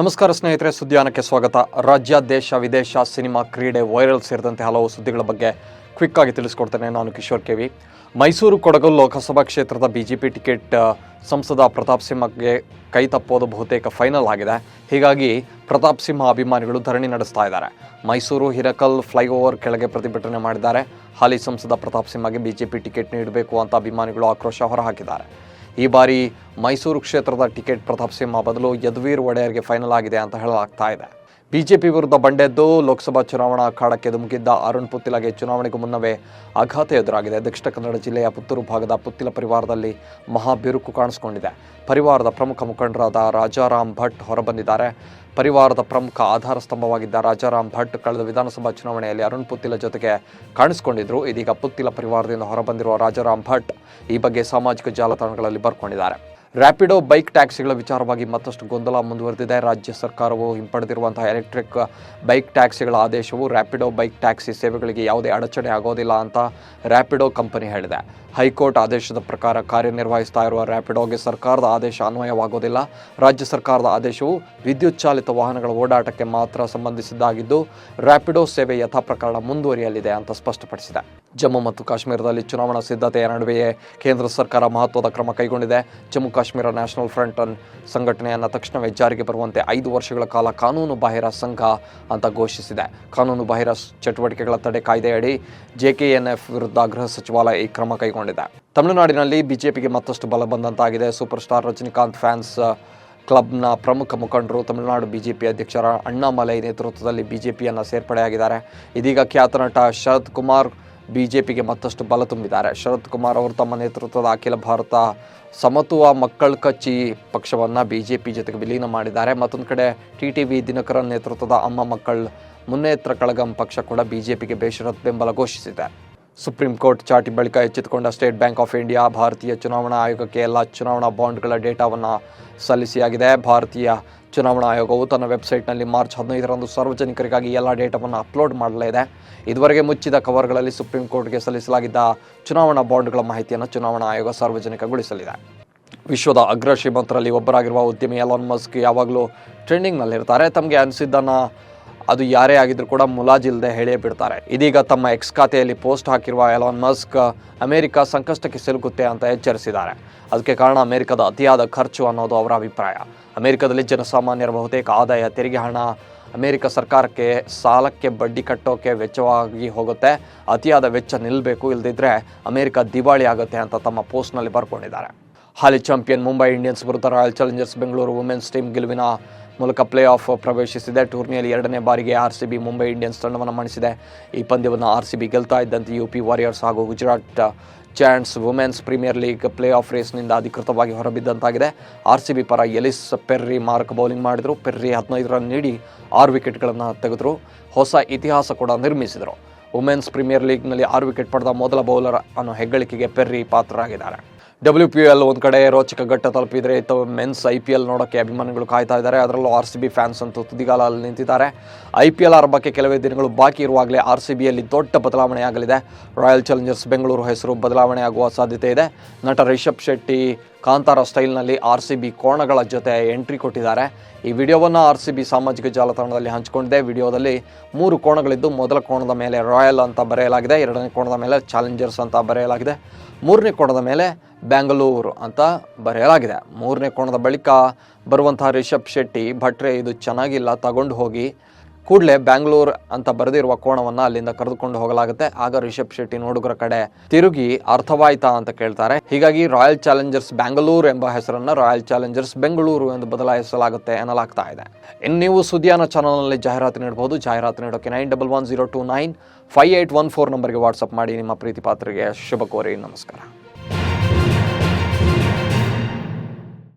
ನಮಸ್ಕಾರ ಸ್ನೇಹಿತರೆ, ಸುದ್ದಿಯಾನಕ್ಕೆ ಸ್ವಾಗತ. ರಾಜ್ಯ, ದೇಶ, ವಿದೇಶ ಸಿನಿಮಾ ಕ್ರೀಡೆ ವೈರಲ್ ಸೇರಿದಂತೆ ಹಲವು ಸುದ್ದಿಗಳ ಬಗ್ಗೆ ಕ್ವಿಕ್ ಆಗಿ ತಿಳಿಸ್ಕೊಡ್ತೇನೆ ನಾನು ಕಿಶೋರ್ ಕೆವಿ ಮೈಸೂರು ಕೊಡಗು ಲೋಕಸಭಾ ಕ್ಷೇತ್ರದ ಬಿಜೆಪಿ ಟಿಕೆಟ್ ಸಂಸದ ಪ್ರತಾಪ್ ಸಿಂಹಗೆ ಕೈ ತಪ್ಪೋದು ಬಹುತೇಕ ಫೈನಲ್ ಆಗಿದೆ. ಹೀಗಾಗಿ ಪ್ರತಾಪ್ ಸಿಂಹ ಅಭಿಮಾನಿಗಳು ಧರಣಿ ನಡೆಸ್ತಾ ಇದ್ದಾರೆ. ಮೈಸೂರು ಹಿರಕಲ್ ಫ್ಲೈಓವರ್ ಕೆಳಗೆ ಪ್ರತಿಭಟನೆ ಮಾಡಿದ್ದಾರೆ. ಹಾಲಿ ಸಂಸದ ಪ್ರತಾಪ್ ಸಿಂಹಗೆ ಬಿಜೆಪಿ ಟಿಕೆಟ್ ನೀಡಬೇಕು ಅಂತ ಅಭಿಮಾನಿಗಳು ಆಕ್ರೋಶ ಹೊರಹಾಕಿದ್ದಾರೆ. ಈ ಬಾರಿ ಮೈಸೂರು ಕ್ಷೇತ್ರದ ಟಿಕೆಟ್ ಪ್ರತಾಪ್ ಸಿಂಹ ಬದಲು ಯದುವೀರ್ ಒಡೆಯರ್ಗೆ ಫೈನಲ್ ಆಗಿದೆ ಅಂತ ಹೇಳಲಾಗ್ತಾ ಇದೆ. ಬಿಜೆಪಿ ವಿರುದ್ಧ ಬಂಡೆದ್ದು ಲೋಕಸಭಾ ಚುನಾವಣಾ ಅಖಾಡಕ್ಕೆ ಧುಮುಕಿದ್ದ ಅರುಣ್ ಪುತ್ತಿಲಗೆ ಚುನಾವಣೆಗೂ ಮುನ್ನವೇ ಆಘಾತ ಎದುರಾಗಿದೆ. ದಕ್ಷಿಣ ಕನ್ನಡ ಜಿಲ್ಲೆಯ ಪುತ್ತೂರು ಭಾಗದ ಪುತ್ತಿಲ ಪರಿವಾರದಲ್ಲಿ ಮಹಾ ಬಿರುಕು ಕಾಣಿಸಿಕೊಂಡಿದೆ. ಪರಿವಾರದ ಪ್ರಮುಖ ಮುಖಂಡರಾದ ರಾಜಾರಾಮ್ ಭಟ್ ಹೊರಬಂದಿದ್ದಾರೆ. ಪರಿವಾರದ ಪ್ರಮುಖ ಆಧಾರ ಸ್ತಂಭವಾಗಿದ್ದ ರಾಜಾರಾಮ್ ಭಟ್ ಕಳೆದ ವಿಧಾನಸಭಾ ಚುನಾವಣೆಯಲ್ಲಿ ಅರುಣ್ ಪುತ್ತಿಲ ಜೊತೆಗೆ ಕಾಣಿಸಿಕೊಂಡಿದ್ರು. ಇದೀಗ ಪುತ್ತಿಲ ಪರಿವಾರದಿಂದ ಹೊರಬಂದಿರುವ ರಾಜಾರಾಮ್ ಭಟ್ ಈ ಬಗ್ಗೆ ಸಾಮಾಜಿಕ ಜಾಲತಾಣಗಳಲ್ಲಿ ಬರ್ಕೊಂಡಿದ್ದಾರೆ. ರ್ಯಾಪಿಡೋ ಬೈಕ್ ಟ್ಯಾಕ್ಸಿಗಳ ವಿಚಾರವಾಗಿ ಮತ್ತಷ್ಟು ಗೊಂದಲ ಮುಂದುವರೆದಿದೆ. ರಾಜ್ಯ ಸರ್ಕಾರವು ಹಿಂಪಡೆದಿರುವಂತಹ ಎಲೆಕ್ಟ್ರಿಕ್ ಬೈಕ್ ಟ್ಯಾಕ್ಸಿಗಳ ಆದೇಶವು ರ್ಯಾಪಿಡೋ ಬೈಕ್ ಟ್ಯಾಕ್ಸಿ ಸೇವೆಗಳಿಗೆ ಯಾವುದೇ ಅಡಚಣೆ ಆಗೋದಿಲ್ಲ ಅಂತ ರ್ಯಾಪಿಡೋ ಕಂಪನಿ ಹೇಳಿದೆ. ಹೈಕೋರ್ಟ್ ಆದೇಶದ ಪ್ರಕಾರ ಕಾರ್ಯನಿರ್ವಹಿಸ್ತಾ ಇರುವ ರ್ಯಾಪಿಡೋಗೆ ಸರ್ಕಾರದ ಆದೇಶ ಅನ್ವಯವಾಗುವುದಿಲ್ಲ ರಾಜ್ಯ ಸರ್ಕಾರದ ಆದೇಶವು ವಿದ್ಯುತ್ ಚಾಲಿತ ವಾಹನಗಳ ಓಡಾಟಕ್ಕೆ ಮಾತ್ರ ಸಂಬಂಧಿಸಿದ್ದಾಗಿದ್ದು ರ್ಯಾಪಿಡೋ ಸೇವೆ ಯಥಾ ಪ್ರಕರಣ ಮುಂದುವರಿಯಲಿದೆ ಅಂತ ಸ್ಪಷ್ಟಪಡಿಸಿದೆ. ಜಮ್ಮು ಮತ್ತು ಕಾಶ್ಮೀರದಲ್ಲಿ ಚುನಾವಣಾ ಸಿದ್ಧತೆಯ ನಡುವೆಯೇ ಕೇಂದ್ರ ಸರ್ಕಾರ ಮಹತ್ವದ ಕ್ರಮ ಕೈಗೊಂಡಿದೆ. ಜಮ್ಮು ಕಾಶ್ಮೀರ ನ್ಯಾಷನಲ್ ಫ್ರಂಟ್ ಸಂಘಟನೆಯನ್ನು ತಕ್ಷಣವೇ ಜಾರಿಗೆ ಬರುವಂತೆ ಐದು ವರ್ಷಗಳ ಕಾಲ ಕಾನೂನು ಬಾಹಿರ ಸಂಘ ಅಂತ ಘೋಷಿಸಿದೆ. ಕಾನೂನು ಬಾಹಿರ ಚಟುವಟಿಕೆಗಳ ತಡೆ ಕಾಯ್ದೆಯಡಿ ಜೆಕೆಎನ್ಎಫ್ ವಿರುದ್ಧ ಗೃಹ ಸಚಿವಾಲಯ ಈ ಕ್ರಮ ಕೈಗೊಂಡಿದೆ. ತಮಿಳುನಾಡಿನಲ್ಲಿ ಬಿಜೆಪಿಗೆ ಮತ್ತಷ್ಟು ಬಲ ಬಂದಂತಾಗಿದೆ. ಸೂಪರ್ ಸ್ಟಾರ್ ರಜನಿಕಾಂತ್ ಫ್ಯಾನ್ಸ್ ಕ್ಲಬ್ನ ಪ್ರಮುಖ ಮುಖಂಡರು, ತಮಿಳುನಾಡು ಬಿಜೆಪಿ ಅಧ್ಯಕ್ಷರ ಅಣ್ಣಾಮಲೈ ನೇತೃತ್ವದಲ್ಲಿ ಬಿಜೆಪಿಯನ್ನು ಸೇರ್ಪಡೆಯಾಗಿದ್ದಾರೆ. ಇದೀಗ ಖ್ಯಾತ ನಟ ಶರತ್ ಕುಮಾರ್ ಬಿಜೆಪಿಗೆ ಮತ್ತಷ್ಟು ಬಲ ತುಂಬಿದ್ದಾರೆ. ಶರತ್ ಕುಮಾರ್ ಅವರು ತಮ್ಮ ನೇತೃತ್ವದ ಅಖಿಲ ಭಾರತ ಸಮತುವ ಮಕ್ಕಳ ಕಚ್ಚಿ ಪಕ್ಷವನ್ನು ಬಿಜೆಪಿ ಜೊತೆಗೆ ವಿಲೀನ ಮಾಡಿದ್ದಾರೆ. ಮತ್ತೊಂದು ಕಡೆ ಟಿ ಟಿ ವಿ ದಿನಕರನ್ ನೇತೃತ್ವದ ಅಮ್ಮ ಮಕ್ಕಳ ಮುನ್ನೇತ್ರ ಕಳಗಂ ಪಕ್ಷ ಕೂಡ ಬಿಜೆಪಿಗೆ ಬೇಷರತ್ ಬೆಂಬಲ ಘೋಷಿಸಿದೆ. ಸುಪ್ರೀಂ ಕೋರ್ಟ್ ಚಾಟಿ ಬಳಿಕ ಎಚ್ಚೆತ್ತುಕೊಂಡ ಸ್ಟೇಟ್ ಬ್ಯಾಂಕ್ ಆಫ್ ಇಂಡಿಯಾ ಭಾರತೀಯ ಚುನಾವಣಾ ಆಯೋಗಕ್ಕೆ ಎಲ್ಲ ಚುನಾವಣಾ ಬಾಂಡ್ಗಳ ಡೇಟಾವನ್ನು ಸಲ್ಲಿಸಿಯಾಗಿದೆ. ಭಾರತೀಯ ಚುನಾವಣಾ ಆಯೋಗವು ತನ್ನ ವೆಬ್ಸೈಟ್ನಲ್ಲಿ ಮಾರ್ಚ್ ಹದಿನೈದರಂದು ಸಾರ್ವಜನಿಕರಿಗಾಗಿ ಎಲ್ಲ ಡೇಟಾವನ್ನು ಅಪ್ಲೋಡ್ ಮಾಡಲಿದೆ. ಇದುವರೆಗೆ ಮುಚ್ಚಿದ ಕವರ್ಗಳಲ್ಲಿ ಸುಪ್ರೀಂ ಕೋರ್ಟ್ಗೆ ಸಲ್ಲಿಸಲಾಗಿದ್ದ ಚುನಾವಣಾ ಬಾಂಡ್ಗಳ ಮಾಹಿತಿಯನ್ನು ಚುನಾವಣಾ ಆಯೋಗ ಸಾರ್ವಜನಿಕಗೊಳಿಸಲಿದೆ. ವಿಶ್ವದ ಅಗ್ರ ಶ್ರೀಮಂತರಲ್ಲಿ ಒಬ್ಬರಾಗಿರುವ ಉದ್ಯಮಿ ಎಲಾನ್ ಮಸ್ಕ್ ಯಾವಾಗಲೂ ಟ್ರೆಂಡಿಂಗ್ನಲ್ಲಿರ್ತಾರೆ. ತಮಗೆ ಅನಿಸಿದ್ದನ್ನು ಅದು ಯಾರೇ ಆಗಿದ್ರೂ ಕೂಡ ಮುಲಾಜಿಲ್ಲದೆ ಹೇಳೇ ಬಿಡ್ತಾರೆ. ಇದೀಗ ತಮ್ಮ ಎಕ್ಸ್ ಖಾತೆಯಲ್ಲಿ ಪೋಸ್ಟ್ ಹಾಕಿರುವ ಎಲಾನ್ ಮಸ್ಕ್ ಅಮೆರಿಕ ಸಂಕಷ್ಟಕ್ಕೆ ಸಿಲುಕುತ್ತೆ ಅಂತ ಎಚ್ಚರಿಸಿದ್ದಾರೆ. ಅದಕ್ಕೆ ಕಾರಣ ಅಮೆರಿಕದ ಅತಿಯಾದ ಖರ್ಚು ಅನ್ನೋದು ಅವರ ಅಭಿಪ್ರಾಯ. ಅಮೆರಿಕದಲ್ಲಿ ಜನಸಾಮಾನ್ಯರ ಬಹುತೇಕ ಆದಾಯ ತೆರಿಗೆ ಹಣ ಅಮೆರಿಕ ಸರ್ಕಾರಕ್ಕೆ ಸಾಲಕ್ಕೆ ಬಡ್ಡಿ ಕಟ್ಟೋಕೆ ವೆಚ್ಚವಾಗಿ ಹೋಗುತ್ತೆ. ಅತಿಯಾದ ವೆಚ್ಚ ನಿಲ್ಲಬೇಕು ಇಲ್ಲದಿದ್ದರೆ ಅಮೆರಿಕ ದಿವಾಳಿ ಆಗುತ್ತೆ ಅಂತ ತಮ್ಮ ಪೋಸ್ಟ್ನಲ್ಲಿ ಬರ್ಕೊಂಡಿದ್ದಾರೆ. ಹಾಲಿ ಚಾಂಪಿಯನ್ ಮುಂಬೈ ಇಂಡಿಯನ್ಸ್ ವಿರುದ್ಧ Royal Challengers Bengaluru women's team ಗೆಲುವಿನ ಮೂಲಕ ಪ್ಲೇ ಆಫ್ ಪ್ರವೇಶಿಸಿದೆ. ಟೂರ್ನಿಯಲ್ಲಿ ಎರಡನೇ ಬಾರಿಗೆ R C B Mumbai Indians ತಂಡವನ್ನು ಮಣಿಸಿದೆ. ಈ ಪಂದ್ಯವನ್ನು ಆರ್ ಸಿ ಬಿ ಗೆಲ್ತಾ ಇದ್ದಂತೆ ಯು ಪಿ ವಾರಿಯರ್ಸ್ ಹಾಗೂ Gujarat Giants Women's Premier League playoff ರೇಸ್ನಿಂದ ಅಧಿಕೃತವಾಗಿ ಹೊರಬಿದ್ದಂತಾಗಿದೆ. ಆರ್ ಸಿ ಬಿ ಪರ ಎಲಿಸ್ ಪೆರ್ರಿ ಮಾರ್ಕ್ ಬೌಲಿಂಗ್ ಮಾಡಿದರು. ಪೆರ್ರಿ ಹದಿನೈದು ರನ್ ನೀಡಿ ಆರು ವಿಕೆಟ್ಗಳನ್ನು ತೆಗೆದರು. ಹೊಸ ಇತಿಹಾಸ ಕೂಡ ನಿರ್ಮಿಸಿದರು. ವುಮೆನ್ಸ್ ಪ್ರೀಮಿಯರ್ ಲೀಗ್ನಲ್ಲಿ ಆರು ವಿಕೆಟ್ ಪಡೆದ ಮೊದಲ ಬೌಲರ್ ಅನ್ನೋ ಹೆಗ್ಗಳಿಕೆಗೆ ಪೆರ್ರಿ ಪಾತ್ರರಾಗಿದ್ದಾರೆ. ಡಬ್ಲ್ಯೂ ಪಿ ಎಲ್ ಒಂದು ಕಡೆ ರೋಚಕ ಘಟ್ಟ ತಲುಪಿದರೆ ಇತ್ತು ಮೆನ್ಸ್ ಐ ಪಿ ಎಲ್ ನೋಡೋಕ್ಕೆ ಅಭಿಮಾನಿಗಳು ಕಾಯ್ತಾ ಇದ್ದಾರೆ. ಅದರಲ್ಲೂ ಆರ್ ಸಿ ಬಿ ಫ್ಯಾನ್ಸ್ ಅಂತೂ ತುದಿಗಾಲಲ್ಲಿ ನಿಂತಿದ್ದಾರೆ. ಐ ಪಿ ಎಲ್ ಆರಂಭಕ್ಕೆ ಕೆಲವೇ ದಿನಗಳು ಬಾಕಿ ಇರುವಾಗಲೇ ಆರ್ ಸಿ ಬಿಯಲ್ಲಿ ದೊಡ್ಡ ಬದಲಾವಣೆಯಾಗಲಿದೆ. ರಾಯಲ್ ಚಾಲೆಂಜರ್ಸ್ ಬೆಂಗಳೂರು ಹೆಸರು ಬದಲಾವಣೆ ಆಗುವ ಸಾಧ್ಯತೆ ಇದೆ. ನಟ ರಿಷಬ್ ಶೆಟ್ಟಿ ಕಾಂತಾರ ಸ್ಟೈಲ್ನಲ್ಲಿ ಆರ್ ಸಿ ಬಿ ಕೋಣಗಳ ಜೊತೆ ಎಂಟ್ರಿ ಕೊಟ್ಟಿದ್ದಾರೆ. ಈ ವಿಡಿಯೋವನ್ನು ಆರ್ ಸಿ ಬಿ ಸಾಮಾಜಿಕ ಜಾಲತಾಣದಲ್ಲಿ ಹಂಚಿಕೊಂಡಿದೆ. ವಿಡಿಯೋದಲ್ಲಿ ಮೂರು ಕೋಣಗಳಿದ್ದು ಮೊದಲ ಕೋಣದ ಮೇಲೆ ರಾಯಲ್ ಅಂತ ಬರೆಯಲಾಗಿದೆ. ಎರಡನೇ ಕೋಣದ ಮೇಲೆ ಚಾಲೆಂಜರ್ಸ್ ಅಂತ ಬರೆಯಲಾಗಿದೆ. ಮೂರನೇ ಕೋಣದ ಮೇಲೆ ಬ್ಯಾಂಗಲೂರು ಅಂತ ಬರೆಯಲಾಗಿದೆ. ಮೂರನೇ ಕೋಣದ ಬಳಿಕ ಬರುವಂತಹ ರಿಷಬ್ ಶೆಟ್ಟಿ, ಭಟ್ರೆ, ಇದು ಚೆನ್ನಾಗಿಲ್ಲ, ತಗೊಂಡು ಹೋಗಿ. ಕೂಡಲೇ ಬ್ಯಾಂಗ್ಳೂರು ಅಂತ ಬರೆದಿರುವ ಕೋಣವನ್ನು ಅಲ್ಲಿಂದ ಕರೆದುಕೊಂಡು ಹೋಗಲಾಗುತ್ತೆ. ಆಗ ರಿಷಬ್ ಶೆಟ್ಟಿ ನೋಡುಗರ ಕಡೆ ತಿರುಗಿ, ಅರ್ಥವಾಯ್ತಾ? ಅಂತ ಕೇಳ್ತಾರೆ. ಹೀಗಾಗಿ ರಾಯಲ್ ಚಾಲೆಂಜರ್ಸ್ ಬ್ಯಾಂಗ್ಳೂರು ಎಂಬ ಹೆಸರನ್ನು ರಾಯಲ್ ಚಾಲೆಂಜರ್ಸ್ ಬೆಂಗಳೂರು ಎಂದು ಬದಲಾಯಿಸಲಾಗುತ್ತೆ ಎನ್ನಲಾಗ್ತಾ ಇದೆ. ಇನ್ನು ನೀವು ಸುದ್ದಿಯಾನ ಚಾನಲ್ನಲ್ಲಿ ಜಾಹೀರಾತು ನೀಡಬಹುದು ಜಾಹೀರಾತು ನೀಡೋಕೆ nine double one zero two nine five eight one four ನಂಬರ್ಗೆ ವಾಟ್ಸಪ್ ಮಾಡಿ. ನಿಮ್ಮ ಪ್ರೀತಿ ಪಾತ್ರೆಗೆ ಶುಭ ಕೋರಿ. ನಮಸ್ಕಾರ.